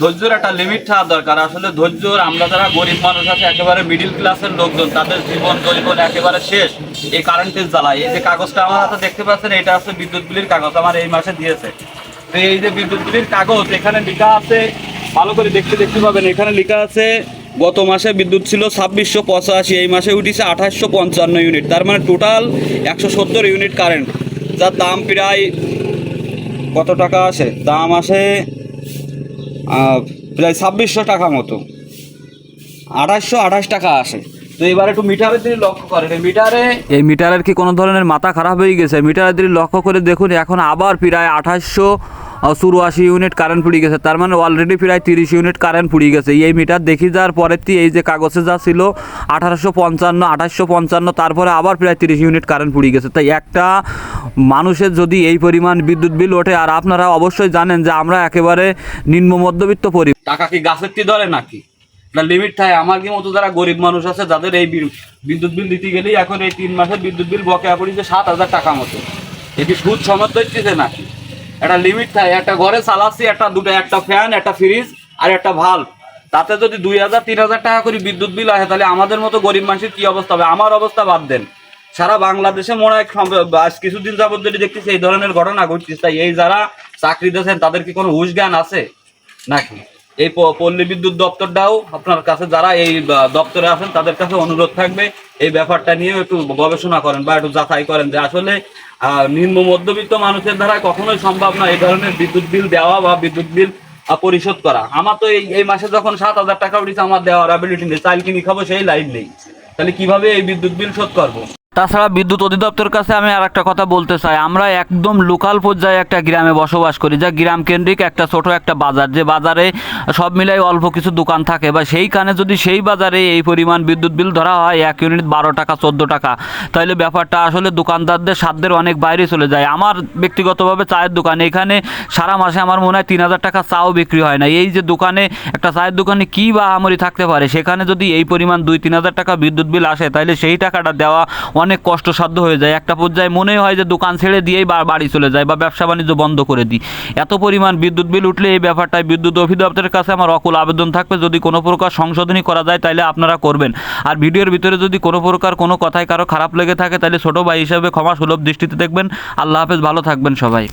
ধৈর্যের একটা লিমিট থাকা দরকার। আসলে ধৈর্যর, আমরা যারা গরিব মানুষ আছে, একেবারে মিডিল ক্লাসের লোকজন, তাদের জীবন জীবন একেবারে শেষ। এই কারেন্টের জ্বালায় এই যে কাগজটা আমার হাতে দেখতে পাচ্ছেন, এটা হচ্ছে বিদ্যুৎ বিলের কাগজ, আমার এই মাসে দিয়েছে। তো এই যে বিদ্যুৎ বিলের কাগজ, এখানে লেখা আছে, ভালো করে দেখতে দেখতে পাবেন, এখানে লেখা আছে, গত মাসে বিদ্যুৎ ছিল ছাব্বিশশো পঁচাশি, এই মাসে উঠেছে আঠাশশো পঞ্চান্ন ইউনিট তার মানে টোটাল একশো সত্তর ইউনিট কারেন্ট যার দাম প্রায় কত টাকা আসে দাম আসে প্রায় ছাব্বিশশো টাকা মতো। আঠাশশো আঠাশ টাকা আসে। তো এবার একটু মিটারের দিকে লক্ষ্য করেন। এই মিটারে এই মিটারের কি কোনো ধরনের মাথা খারাপ হয়ে গেছে? মিটারের দিকে লক্ষ্য করে দেখুন, এখন আবার প্রায় আঠাশশো চুরাশি ইউনিট কারেন্ট পুড়ে গেছে। তার মানে অলরেডি প্রায় তিরিশ ইউনিট কারেন্ট পুড়ে গেছে। এই মিটার দেখি যাওয়ার পরের থেকে এই যে কাগজে যা ছিল, আঠারোশো পঞ্চান্ন আঠাশশো পঞ্চান্ন, তারপরে আবার প্রায় তিরিশ ইউনিট কারেন্ট পুড়ে গেছে। তাই একটা মানুষের যদি এই পরিমাণ বিদ্যুৎ বিল ওঠে, আর আপনারা অবশ্যই জানেন যে আমরা একেবারে নিম্ন মধ্যবিত্ত পরি টাকা কি গাছের তি ধরে নাকি? না লিমিট থাকে আমার কি মতো যারা গরিব মানুষ আছে, যাদের এই বিদ্যুৎ বিল দিতে গেলেই এখন এই তিন মাসের বিদ্যুৎ বিল বকেয়া পড়েছে সাত হাজার টাকা মতো। এটি সুদ সমেত দিচ্ছে নাকি? একটা লিমিট থাকে, একটা ঘরে চালাচ্ছি, একটা দুটো, একটা ফ্যান একটা ফ্রিজ আর একটা ভালো তাতে যদি দুই হাজার, তিন হাজার টাকা করে বিদ্যুৎ বিল আসে, তাহলে আমাদের মতো গরিব মানুষের কি অবস্থা হবে? আমার অবস্থা বাদ দেন। সারা বাংলাদেশে মনে হয় কিছুদিন যাবত যদি দেখতেছি এই ধরনের ঘটনা ঘটতেছে। তাই এই যারা চাকরি দিয়েছেন, তাদের কি কোনো হুশ জ্ঞান আছে? নাকি? এই পল্লী বিদ্যুৎ দপ্তরটাও আপনার কাছে যারা এই দপ্তরে আছেন, তাদের কাছে অনুরোধ থাকবে। এই ব্যাপারটা নিয়ে একটু গবেষণা করেন বা একটু যাচাই করেন যে আসলে নিম্ন মধ্যবিত্ত মানুষের দ্বারা কখনোই সম্ভব না এই ধরনের বিদ্যুৎ বিল দেওয়া বা বিদ্যুৎ বিল পরিশোধ করা। আমার তো এই এই মাসে যখন সাত হাজার টাকা উঠেছে, আমার দেওয়ার অ্যাবিলিটি নেই। চাল কিনি খাব, সেই লাইন নেই। তাহলে কীভাবে এই বিদ্যুৎ বিল শোধ করব? তাছাড়া বিদ্যুৎ অধিদপ্তর কাছে আমি আর একটা কথা বলতে চাই। আমরা একদম লোকাল পর্যায়ে একটা গ্রামে বসবাস করি, যা গ্রাম কেন্দ্রিক একটা ছোট একটা বাজার। যে বাজারে সব মিলাই অল্প কিছু দোকান থাকে, বা সেইখানে যদি সেই বাজারে এই পরিমাণ বিদ্যুৎ বিল ধরা হয়, এক ইউনিট বারো টাকা, চোদ্দ টাকা তাহলে ব্যাপারটা আসলে দোকানদারদের সাধ্যের অনেক বাইরে চলে যায়। আমার ব্যক্তিগতভাবে চায়ের দোকান, এখানে সারা মাসে আমার মনে হয় তিন হাজার টাকা চাও বিক্রি হয় না। এই যে দোকানে, একটা চায়ের দোকানে কী বা আমরি থাকতে পারে, সেখানে যদি এই পরিমাণ দুই তিন হাজার টাকা বিদ্যুৎ বিল আসে তাহলে সেই টাকাটা দেওয়া অনেক কষ্টসাধ্য হয়ে যায়। একটা পর্যায়ে মনে হয় যে দোকান ছেড়ে দিয়েই বাড়ি চলে যায় বা ব্যবসা বাণিজ্য বন্ধ করে দিই। এত পরিমাণ বিদ্যুৎ বিল উঠলে এই ব্যাপারটায় বিদ্যুৎ অধিদপ্তরের কাছে আমার অকুল আবেদন থাকবে। যদি কোনো প্রকার সংশোধনী করা যায় তাহলে আপনারা করবেন। আর ভিডিওর ভিতরে যদি কোনো প্রকার কোনো কথায় কারও খারাপ লেগে থাকে তাহলে ছোটো ভাই হিসাবে ক্ষমা সুলভ দৃষ্টিতে দেখবেন। আল্লাহ হাফেজ, ভালো থাকবেন সবাই।